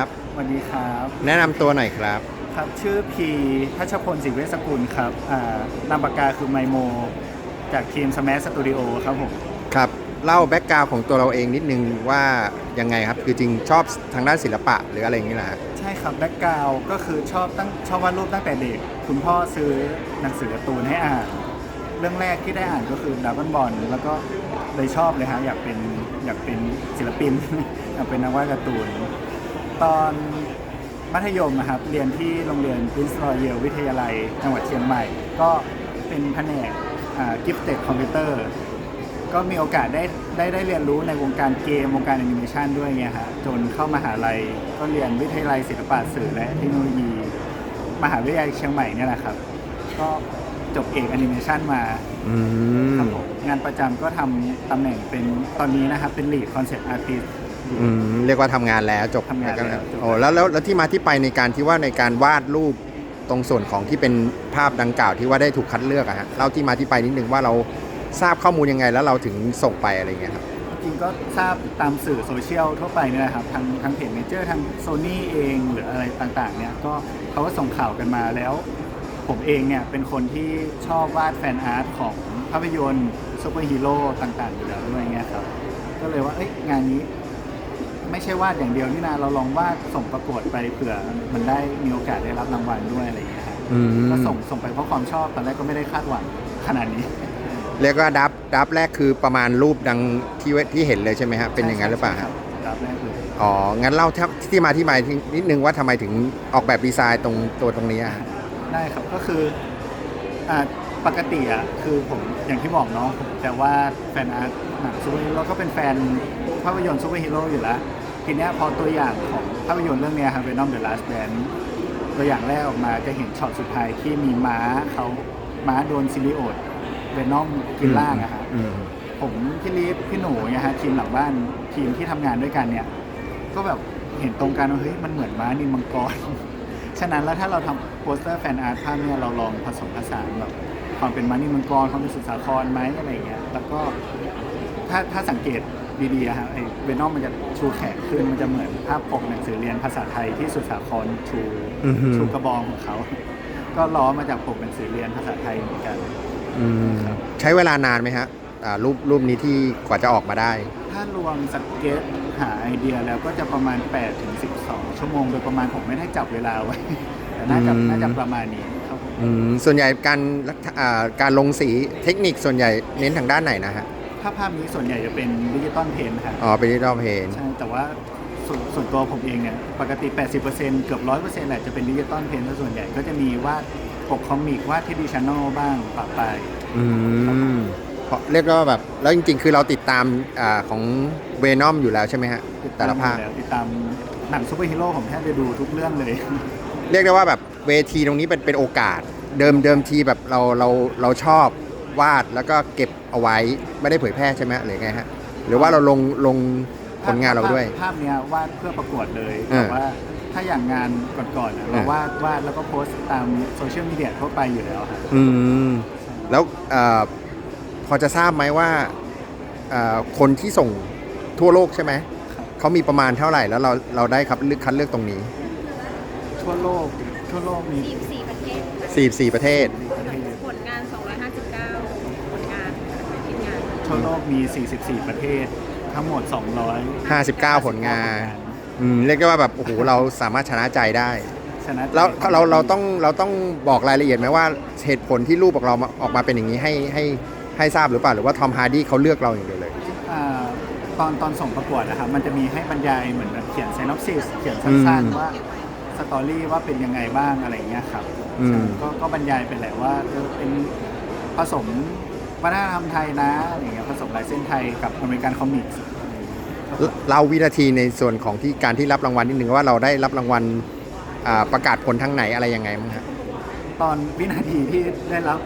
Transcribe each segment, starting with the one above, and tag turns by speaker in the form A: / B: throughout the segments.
A: ครับ
B: สวัสดีครับ
A: แนะนำตัวหน่อยครับ
B: ครับชื่อพีทัชพลศิเวชสกุลครับอ่านามปากกาคือไมโม จากทีม Smash Studio ครับผม
A: ครับ เล่าแบ็กกราวของตัวเราเองนิดนึงว่ายังไงครับ คือจริงชอบทางด้านศิลปะหรืออะไรอย่างนี้แหละฮะ
B: ใช่ครับแบ็กกราวก็คือชอบตั้งชอบวาดรูปตั้งแต่เด็ก คุณพ่อซื้อหนังสือการ์ตูนให้อ่าน เรื่องแรกที่ได้อ่านก็คือด r a ก้อนบอลแล้วก็เลยชอบเลยฮะอยากเป็นอยากเป็นศิลปิน อยากเป็นนักวาดการ์ตูน ตอนมัธยมนะครับ เรียนที่โรงเรียน Prince Royal วิทยาลัยจังหวัดเชียงใหม่ ก็เป็นแผนกกิฟต์เต็ดคอมพิวเตอร์ก็มีโอกาสได้ได้ได้เรียนรู้ในวงการเกมวงการแอนิเมชันด้วยไงฮะจนเข้ามหาลัยก็เรียนวิทยาลัยศิลปะสื่อและเทคโนโลยี มหาวิทยาลัยเชียงใหม่เนี่ยแหละครับ ก็จบเอกแอนิเมชันมา
A: อืม
B: ครับผมงานประจำก็ทำตำแหน่งเป็นตอนนี้นะครับเป็น lead concept artist อยู่
A: อืมเรียกว่าทำงานแล้วจบ
B: ทำงานแล้วจบ
A: โอ้แล้วแล้วแล้วที่มาที่ไปในการที่ว่าในการวาดรูปตรงส่วนของที่เป็นภาพดังกล่าวที่ว่าได้ถูกคัดเลือกอะฮะเล่าที่มาที่ไปนิดนึงว่าเราทราบข้อมูลยังไงแล้วเราถึงส่งไปอะไรอย่างเงี้ยครับ
B: จริงๆก็ทราบตามสื่อโซเชียลทั่วไปเนี่ยแหละครับทางทางเพจเมเจอร์ทางโซนี่เองหรืออะไรต่างๆเนี่ยก็เขาก็ส่งข่าวกันมาแล้ว ผมเองเนี่ยเป็นคนที่ชอบวาดแฟนอาร์ตของภาพยนตร์ซูเปอร์ฮีโร่ต่างๆอยู่แล้วด้วยเงี้ยครับก็เลยว่าเอ้ยงานนี้ ไม่ใช่วาดอย่างเดียวนี่นาเราลองวาดส่งประกวดไปเผื่อมันได้มีโอกาสได้รับรางวัลด้วยอะไรอย่างเงี้ยครับ
A: อืม
B: ก็ส่งส่งไปเพราะความชอบตอนแรกก็ไม่ได้คาดหวังขนาดนี้
A: เรียกว่าดับดับแรกคือประมาณรูปดังที่เวที่เห็นเลยใช่ไหมฮะเป็นอย่างนั้นหรือเปล่า
B: ใช่
A: ฮะ
B: ครับแรกเลย
A: อ๋องั้นเล่าที่ที่มาที่ไปนิดนึงว่าทำไมถึงออกแบบดีไซน์ตรงตัวตรงนี้อะ
B: ได้ครับก็คืออ่าปกติอะคือผมอย่างที่บอกเนาะผมจะวาดแฟนอาร์ตหนังซูเปอร์ฮีโร่ก็เป็นแฟนภาพยนตร์ซูเปอร์ฮีโร่อยู่แล้ว ทีเนี้ยพอตัวอย่างของภาพยนตร์เรื่องเนี้ยครับ Venom the Last Dance ตัวอย่างแรกออกมาจะเห็นช็อตสุดท้ายที่มีม้าเขาม้าโดนซิลิโอดเวนอมกินล่างอะฮะ
A: อืม
B: ผมพี่ลีฟพี่หนูเนี่ยฮะทีมหลังบ้านทีมที่ทำงานด้วยกันเนี่ย ก็แบบเห็นตรงกันว่าเฮ้ยมันเหมือนม้านินมังกร ฉะนั้นแล้วถ้าเราทำโปสเตอร์แฟนอาร์ตภาพเนี่ยเราลองผสมผสานแบบความเป็นม้านินมังกรความเป็นสุดสาครไหมอะไรอย่างเงี้ยแล้วก็ถ้าถ้าสังเกต ดีๆอะครับไอ้เวนอมมันจะชูแขนขึ้นมันจะเหมือนภาพปกหนังสือเรียนภาษาไทยที่สุดสาครชู
A: อือฮึ
B: ชูกระบองของเขา ก็ล้อมาจากปกหนังสือเรียนภาษาไทยเหมือนกัน
A: อืม
B: ครับ
A: ใช้เวลานานไหมฮะอ่ารูปรูปนี้ที่กว่าจะออกมาได้
B: ถ้ารวมสเก็ตหาไอเดียแล้วก็จะประมาณ8ถึง12 ชั่วโมง โดยประมาณผมไม่ได้จับเวลาไว้ แต่น่าจะ
A: อืม
B: น่าจะประมาณนี้ครับผม
A: อืมส่วนใหญ่การรักอ่าการลงสีเทคนิคส่วนใหญ่เน้นทางด้านไหนนะฮะ
B: ถ้าภาพนี้ส่วนใหญ่จะเป็นดิจิตอลเพนครับ
A: อ๋อเป็นดิจิทัลเพน
B: ใช่แต่ว่าส่วนส่วนตัวผมเองเนี่ยปกติ 80%เกือบ 100%แหละจะเป็นดิจิตอลเพนซะส่วนใหญ่ก็จะมีวาดปกคอมิกวาดที่ดิชันแนลบ้างปะปาย
A: อืมเพราะเรียกว่าแบบ แล้วจริง ๆ คือเราติดตามอ่าของเวนอมอยู่แล้วใช่ไหมฮะแต่ละภาค
B: ติดตมอยู่แล้วติดตามหนังซูเปอร์ฮีโร่ผมแทบจะดูทุกเรื่องเลย
A: เรียกได้ว่าแบบเวทีตรงนี้เป็นเป็นโอกาส เดิมเดิมทีแบบเราเราเราชอบ วาดแล้วก็เก็บเอาไว้ไม่ได้เผยแพร่ใช่ไหมหรือไงฮะหรือว่าเราลงลงผลงานเราด้วย
B: ภพภาพเนี้ยวาดเพื่อประกวดเลย
A: อ่า
B: แต่ว่าถ้าอย่างงานก่อนๆอะเรา
A: อ่า
B: วาดวาดแล้วก็โพสต์ตามโซเชียลมีเดียทั่วไปอยู่แล้วครับ
A: อืมแล้วเออพอจะทราบไหมว่าเอ่อคนที่ส่งทั่วโลกใช่ไหม
B: ครับ
A: เขามีประมาณเท่าไหร่แล้วเราเราได้ครับเลือกคัดเลือกตรงนี้
B: ทั่วโลกทั่วโลกมี
C: 44 ประเทศค่ะ
A: 44 ประเทศ
B: ประเทศ
C: ผลงาน 259 ผลงานชิ้นงาน
B: ทั่วโลกมี 44 ประเทศ ทั้งหมด200
A: 59 ผลงาน อืมเรียกได้ว่าแบบโอ้โหเราสามารถชนะใจได้
B: ชนะ
A: แล้วเราเราต้องเราต้องบอกรายละเอียดไหมว่าเหตุผลที่รูปออกเรามาออกมาเป็นอย่างนี้ให้ให้ให้ทราบหรือเปล่าหรือว่าทอมฮาร์ดี้เขาเลือกเราอย่างเดียวเลย
B: อ่าตอนตอนส่งประกวดนะครับมันจะมีให้บรรยายเหมือนแบบเขียนไซนอปซิสเขียนสั้น
A: อืม
B: ๆว่าสตอรี่ว่าเป็นยังไงบ้างอะไรอย่างเงี้ยครับ
A: อืม
B: ก็ก็บรรยายไปแหละว่าเออเป็นผสม วัฒนธรรมไทยนะอะไรอย่างเงี้ยผสมลายเส้นไทยกับอเมริกันคอมิกส์
A: เราวินาทีในส่วนของที่การที่รับรางวัลนิดนึงว่าเราได้รับรางวัลอ่าประกาศผลทางไหนอะไรยังไงมั้งฮะ
B: ตอนวินาทีที่ได้รับ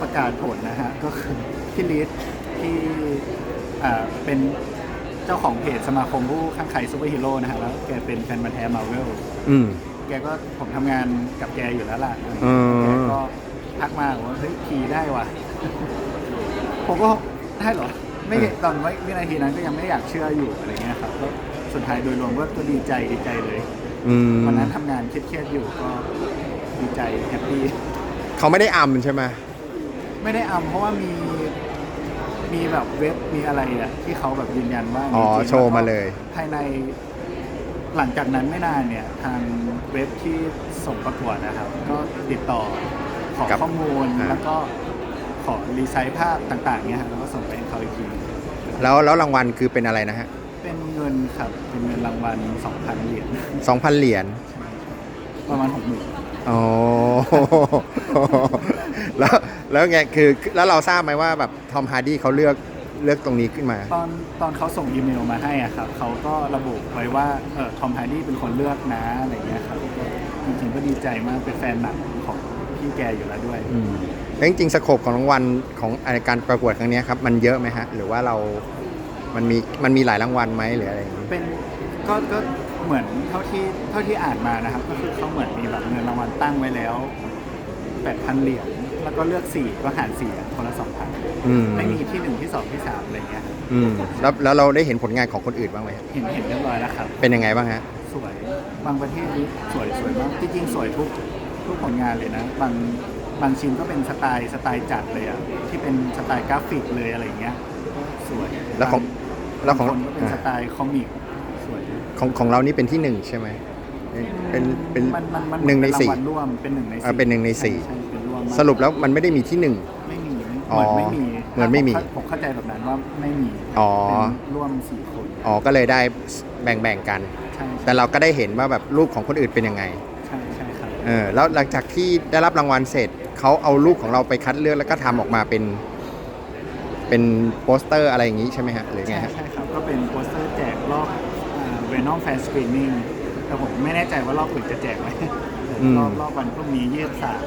B: ประกาศผลนะฮะ ก็คือพี่ลิศที่อ่าเป็นเจ้าของเพจสมาคมผู้ข้างใครซูเปอร์ฮีโร่นะฮะแล้วแกเป็นแฟนมาแท้มาเวล
A: อืม
B: แกก็ผมทำงานกับแกอยู่แล้วล่ะ
A: อืม
B: แกก็ทักมาบอกว่าเฮ้ยพีได้ว่ะ ผมก็ได้เหรอไม่ตอนวินาทีนั้นก็ยังไม่อยากเชื่ออยู่อะไรเงี้ยครับก็สุดท้ายโดยรวมก็ก็ดีใจดีใจเลย
A: อืม
B: วันนั้นทำงานเครียดๆอยู่ก็ดีใจแฮปปี้
A: เขาไม่ได้อำใช่ไหม
B: ไม่ได้อำเพราะว่ามีมีแบบเว็บมีอะไรอะที่เขาแบบยืนยันว่า
A: อ๋อ
B: จริงๆ
A: โชว์มาเลย
B: แวก็ภายในหลังจากนั้นไม่นานเนี่ยทางเว็บที่ส่งประกวดนะครับ ก็ติดต่อขอ
A: กับ
B: ข้อมูล
A: อ่า
B: แล้วก็ ขอรีไซต์ภาพต่างๆเนี่ยครับแล้วก็ส่งไปให้เขาอีกที
A: แล้วแล้วรางวัลคือเป็นอะไรนะฮะ
B: เป็นเงินครับ เป็นเงินรางวัล2,000เหรียญ
A: 2,000เหรียญ
B: ประมาณ60,000
A: อ๋อ แล้วแล้วไงคือแล้วเราทราบไหมว่าแบบทอมฮาร์ดี้เขาเลือกเลือกตรงนี้ขึ้นมา
B: ตอนตอนเขาส่งอีเมลมาให้อะครับเขาก็ระบุไว้ว่าเออทอมฮาร์ดี้เป็นคนเลือกนะอะไรเงี้ยครับก็จริงๆก็ดีใจมากเป็นแฟนหนังของ พี่แกอยู่แล้วด้วย
A: อืมแล้วจริงๆสโคปของรางวัลของการประกวดครั้งเนี้ยครับมันเยอะไหมฮะหรือว่าเรา มันมีมันมีหลายรางวัลไหมหรืออะไรอย่างนี้
B: เป็นก็ก็เหมือนเท่าที่เท่าที่อ่านมานะครับ ก็คือเขาเหมือนมีแบบเงินรางวัลตั้งไว้แล้ว8,000เหรียญแล้วก็เลือก4ก็หาร4อะคนละ2,000
A: อืม
B: ไม่มีที่1ที่2ที่3อะไรเงี้ยครับ
A: อืมแล้วแล้วเราได้เห็นผลงานของคนอื่นบ้างไหมฮะ
B: เห็นเห็นเรียบร้อยแล้วครับ
A: เป็นยังไงบ้างฮะ
B: สวยบางประเทศนี่สวยสวยมากจริงๆสวยทุก ทุกผลงานเลยนะ บางบางชิ้นก็เป็นสไตล์สไตล์จัดเลยอะที่เป็นสไตล์กราฟิกเลยอะไรเงี้ยก็สวย
A: แล้วของแล้วของ
B: บางคนก็เป็น
A: อ่า
B: สไตล์คอมิกสวย
A: ของของเรานี่เป็นที่หนึ่งใช่ไหมเป็นเป็น
B: มันมันมัน
A: หนึ่งใน
B: เป็
A: สี่
B: รางวัลร่วมเป็นหนึ่งใน
A: อ่าเป็นหนึ่งในสี่
B: ช่ช่เป็นร่วมมาก
A: สรุปแล้วมันไม่ได้มีที่หนึ่ง
B: ไม่มี
A: อ๋อ
B: เหมือนไม่มี
A: เหมือนไม่มี
B: ผผมเข้าใจแบบนั้นว่าไม่มี
A: อ๋อ
B: เป็นร่วมสี่คน
A: อ๋อก็เลยได้แบ่งแบ่งๆกัน
B: ใช่
A: แต่เราก็ได้เห็นว่าแบบรูปของคนอื่นเป็นยังไง
B: ใช่ใช่ครับ
A: เออแล้วหลังจากที่ได้รับรางวัลเสร็จเขาเอารูปของเราไปคัดเลือกแล้วก็ทำออกมาเป็น เป็นโปสเตอร์อะไรอย่างนี้ใช่ไหมฮะหรือไง
B: ใช่
A: ฮะ
B: ใช่ครับ ก็เป็นโปสเตอร์แจกรอบเวนอมแฟนสกรีนนิ่งแต่ผมไม่แน่ใจว่ารอบอื่นจะแจกไหม
A: อืม
B: รอบรอบวันพรุ่งนี้ยี่สิบสาม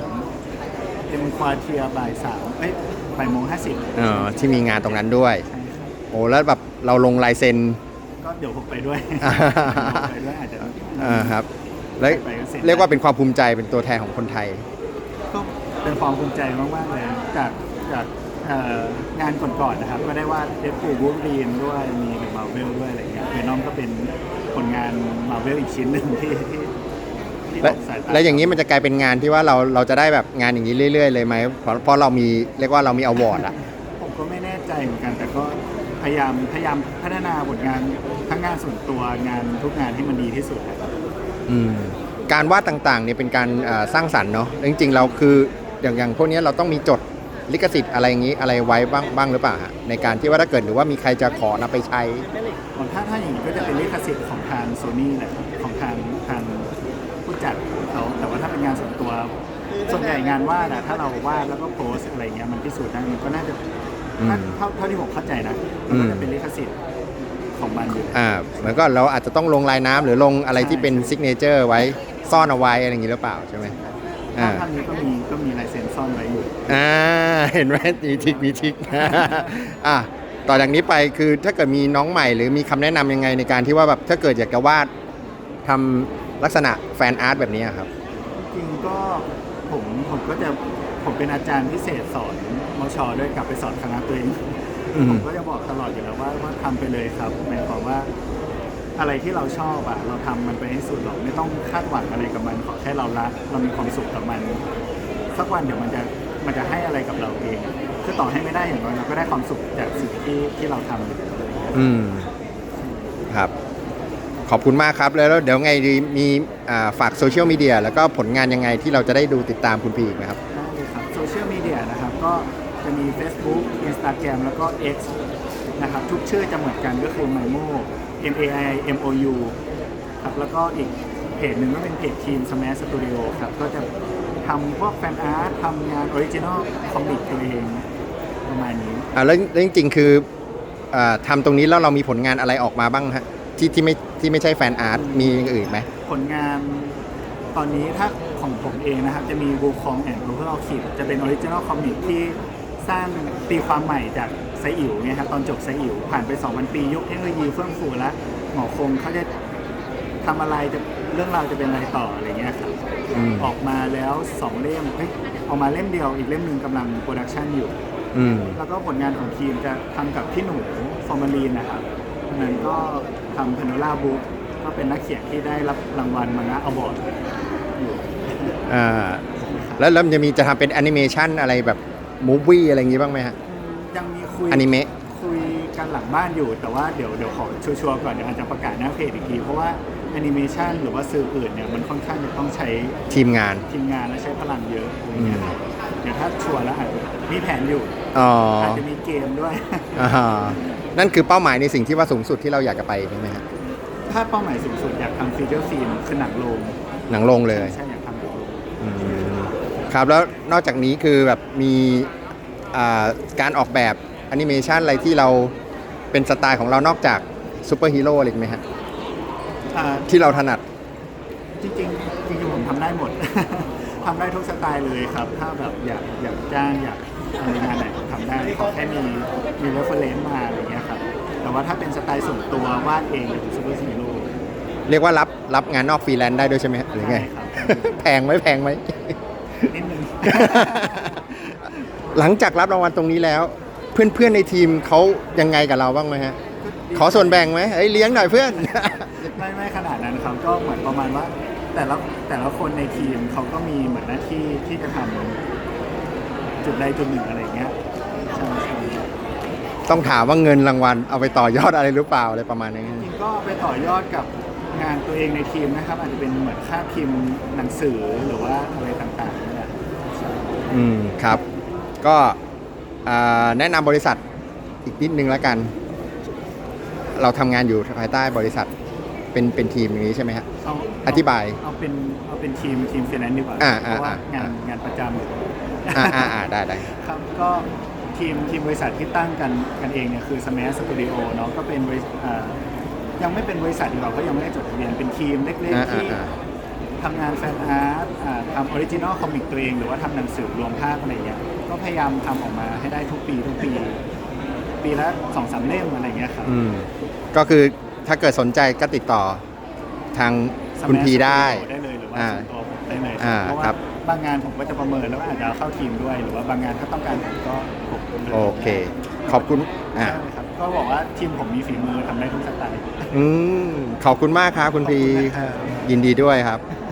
B: เอ็มควาเทียบ่ายสามเอ้ยบ่ายโมงห้าสิบ
A: เออที่มีงานตรงนั้นด้วย
B: ใช่ครับ
A: โอ้แล้วแบบเราลงลายเซ็น
B: ก็เดี๋ยวผมไปด้วย
A: อ่า
B: ผมไปด้วยอาจจะ
A: อ่าครับ แล้ว
B: ไปก็เซ็น
A: เรียกว่าเป็นความภูมิใจเป็นตัวแทนของคนไทย
B: ก็เป็นความภูมิใจมากๆเลยจากจากเอ่องานก่อนๆนะครับ ก็ได้ว่าเดฟปูบูรีนด้วยมีมาเวลด้วยอะไรเงี้ยเวนอมก็เป็นผลงานมาเวลอีกชิ้นหนึ่งที่ที่ที่
A: และ
B: ตกสายตา
A: แล้วอย่างนี้มันจะกลายเป็นงานที่ว่าเราเราจะได้แบบงานอย่างนี้เรื่อยๆเลยไหมเพราะเพราะเรามีเรียกว่าเรามีอวอร์ดอะ
B: ผมก็ไม่แน่ใจเหมือนกัน แต่ก็พยายามพยายามพัฒนาผลงานทั้งงานส่วนตัวงานทุกงานให้มันดีที่สุดนะครับ
A: อืม การวาดต่างๆเนี่ยเป็นการสร้างสรรค์เนาะจริงๆเราคืออย่างอย่างพวกนี้เราต้องมีจดลิขสิทธิ์อะไรอย่างนี้อะไรไว้บ้างบ้างหรือเปล่าฮะในการที่ว่าถ้าเกิดหรือว่ามีใครจะขอนำไปใช้
B: ถ้าถ้าอย่างนี้ก็จะเป็นลิขสิทธิ์ของทางโซนี่แหละของทางทางผู้จัดเขาแต่ว่าถ้าเป็นงานส่วนตัวส่วนใหญ่งานวาดอะถ้าเราวาดแล้วก็โพสอะไรเงี้ยมันพิสูจน์ได้มันก็น่าจะเท่าเท่าที่ผมเข้าใจนะมันก็จะเป็นลิขสิทธิ์ ของมันอยู่
A: อ่าเหมือนก็เราอาจจะต้องลงลายน้ำหรือลงอะไรที่เป็นซิกเนเจอร์ไว้ซ่อนเอาไว้อะไรอย่างนี้หรือเปล่าใช่ไหม
B: ถ้า
A: อ่า
B: ภาพนี้ก็มีก็มีลายเซ็นซ่อนไว้อยู่
A: อ่าเห็นไหมมีทิกมีทิกอะต่อจากนี้ไปคือถ้าเกิดมีน้องใหม่หรือมีคำแนะนำยังไงในการที่ว่าแบบถ้าเกิดอยากจะวาดทำลักษณะแฟนอาร์ตแบบนี้อะครับ
B: จริงๆก็ผมผมก็จะผมเป็นอาจารย์พิเศษสอนมชด้วยกลับไปสอนคณะตัวเอง
A: อืม
B: ผมก็จะบอกตลอดอยู่แล้วว่าว่าทำไปเลยครับหมายความว่า อะไรที่เราชอบอะเราทำมันไปให้สุดหรอกไม่ต้องคาดหวังอะไรกับมันขอแค่เรารักเรามีความสุขกับมัน สักวันเดี๋ยวมันจะมันจะให้อะไรกับเราเอง คือต่อให้ไม่ได้อย่างน้อยเราก็ได้ความสุขจากสิ่งที่ที่เราทำอยู่แล้วอะไรอย่างเงี้ย
A: อืม ครับ ขอบคุณมากครับแล้วเดี๋ยวไงดีมีอ่าฝากโซเชียลมีเดียแล้วก็ผลงานยังไงที่เราจะได้ดูติดตามคุณพีอีกไหมครับ
B: ได้เลยครับโซเชียลมีเดียนะครับ ก็จะ มี Facebook Instagram แล้วก็ X นะครับทุกชื่อจะเหมือนกันก็คือ Maimo M A I M O U ครับแล้วก็อีกเพจหนึ่งก็เป็นเพจทีม Smash Studio ครับก็จะทำพวกแฟนอาร์ตทำงานออริจินอลคอมิกตัวเองประมาณนี้
A: อ่าแล้วแล้วจริงๆคืออ่าทำตรงนี้แล้วเรามีผลงานอะไรออกมาบ้างฮะที่ที่ไม่ที่ไม่ใช่แฟนอาร์ตมีอย่างอื่นไหม
B: ผลงานตอนนี้ถ้าของผมเองนะครับ จะมีบูคองแอนด์บูเ r อร์คิดจะเป็นออริจินอลคอมิกที่ สร้างตีความใหม่จากไซอิ๋วเนี่ยครับตอนจบไซอิ๋วผ่านไป2,000ปียุคเทคโนโลยีเฟื่องฟูแล้วหมอคงเขาจะทำอะไรจะเรื่องราวจะเป็นอะไรต่ออะไรเงี้ยครับ
A: อืม
B: ออกมาแล้ว2เล่มเฮ้ยออกมาเล่มเดียวอีกเล่มหนึ่งกำลังโปรดักชันอยู่
A: อืม
B: แล้วก็ผลงานของทีมจะทำกับพี่หนูฟอร์มาลีนนะครับอันนั้นก็ทำพ a น o ล่าบุ๊กก็เป็นนักเขียนที่ได้รับรางวัลมังงะอวอร์ดอยู่
A: อ่าแล้วแล้วมันจะมีจะทำเป็นแอนิเมชันอะไรแบบ มูฟวี่อะไรอย่างงี้บ้างไหมฮะ
B: ยังมีคุย
A: อนิเมะ
B: คุยกันหลังบ้านอยู่แต่ว่าเดี๋ยวเดี๋ยวขอชัวร์ๆก่อนเดี๋ยวอาจจะประกาศหน้าเพจอีกที เพราะว่าแอนิเมชันหรือว่าสื่ออื่นเนี่ยมันค่อนข้างจะต้องใช้
A: ทีมงาน
B: ทีมงานและใช้พลังเยอะอะไรเงี้ยเดี๋ยวถ้าชัวร์แล้วอาจจะมีแผนอยู่
A: อ๋อ
B: อาจจะมีเกมด้วย
A: อ่าฮะนั่นคือเป้าหมายในสิ่งที่ว่าสูงสุดที่เราอยากจะไปใช่ไหมฮะ
B: ถ้าเป้าหมายสูงสุดอยากทำฟีเจอร์ฟิล์มคือหนังโรง
A: หนังลงเลย
B: ใช่อยากทำหนังโรง
A: อืม ครับแล้วนอกจากนี้คือแบบมีอ่าการออกแบบแอนิเมชันอะไรที่เราเป็นสไตล์ของเรานอกจากซูเปอร์ฮีโร่อะไรอีกไหมฮะ
B: อ่า
A: ที่เราถนัด
B: จริงๆจริงๆผมทำได้หมด ทำได้ทุกสไตล์เลยครับ ถ้าแบบอยากอยากจ้างอยากอะไรงานไหนผมทำได้ขอแค่มีมีเรฟเฟรนซ์มาอะไรเงี้ยครับ แต่ว่าถ้าเป็นสไตล์ส่วนตัววาดเองหรือซูเปอร์ฮีโร่
A: เรียกว่ารับรับงานนอกฟรีแลนซ์ได้ด้วยใช่ไหมฮะหรือไง
B: ได้ครับ
A: แพงไหมแพงไหม
B: นิดนึง
A: หลังจากรับรางวัลตรงนี้แล้ว เพื่อนๆในทีมเขายังไงกับเราบ้างไหมฮะ ขอส่วนแบ่งไหมเอ้ยเลี้ยงหน่อยเพื่อน
B: ไม่ไม่ขนาดนั้นครับก็เหมือนประมาณว่า แต่ละแต่ละคนในทีมเขาก็มีเหมือนหน้าที่ที่จะทำจุดใดจุดหนึ่งอะไรเงี้ยใช่ใช่
A: ต้องถามว่าเงินรางวัลเอาไปต่อยอดอะไรหรือเปล่าอะไรประมาณนี้
B: จริงๆก็ไปต่อยอดกับงานตัวเองในทีมนะครับ อาจจะเป็นเหมือนค่าพิมพ์หนังสือหรือว่าอะไรต่างๆนี่แหละใช่
A: อืมครับ ก็อ่าแนะนำบริษัทอีกนิดนึงแล้วกัน เราทำงานอยู่ภายใต้บริษัทเป็นเป็นทีมอย่างนี้ใช่ไหมฮะ
B: เอา
A: อธิบาย
B: เอาเป็นเอาเป็นทีมทีมเฟนแนนซ์ดีกว่า
A: อ่า
B: เพ
A: อ่า
B: ราะว่า
A: อ่างา
B: นงานประจำ
A: อ่าอ่าอ่าได้ได้
B: ครับก็ทีมทีมบริษัทที่ตั้งกันกันเองเนี่ยคือ Smash Studio เนาะก็เป็นบริษัทอ่ายังไม่เป็นบริษัทดีกว่าเพราะยังไม่ได้จดทะเบียนเป็นทีมเล็ก
A: อ่า
B: ๆ
A: อ่า
B: ที่
A: อ่า
B: ทำงานแฟนอาร์ตอ่าทำออริจินอลคอมิกตัวเอง หรือว่าทำหนังสือรวมภาพอะไรอย่างเงี้ยก็พยายามทำออกมาให้ได้ทุกปีทุกปี ปีละสองสามเล่มอะไรอย่างเงี้ยครับ
A: อืมก็คือถ้าเกิดสนใจก็ติดต่อทางคุณ
B: Smash
A: พีได้
B: Studio ได้เลยหรือว่า
A: อ่า
B: ส่วนตัวผมได้เลย
A: อ่า
B: เพราะว่า
A: ครับ
B: บางงานผมก็จะประเมินแล้วว่าอาจจะเอาเข้าทีมด้วย หรือว่าบางงานถ้าต้องการผมก็ผมเลย
A: โอเค ขอบคุณอ่า
B: ใช่ครับก็บอกว่าทีมผมมีฝีมือทำได้ทุกสไตล์
A: อืมขอบคุณมากครับคุณพี
B: ขอบคุณนะครับ
A: ยินดีด้วยครับ
B: ค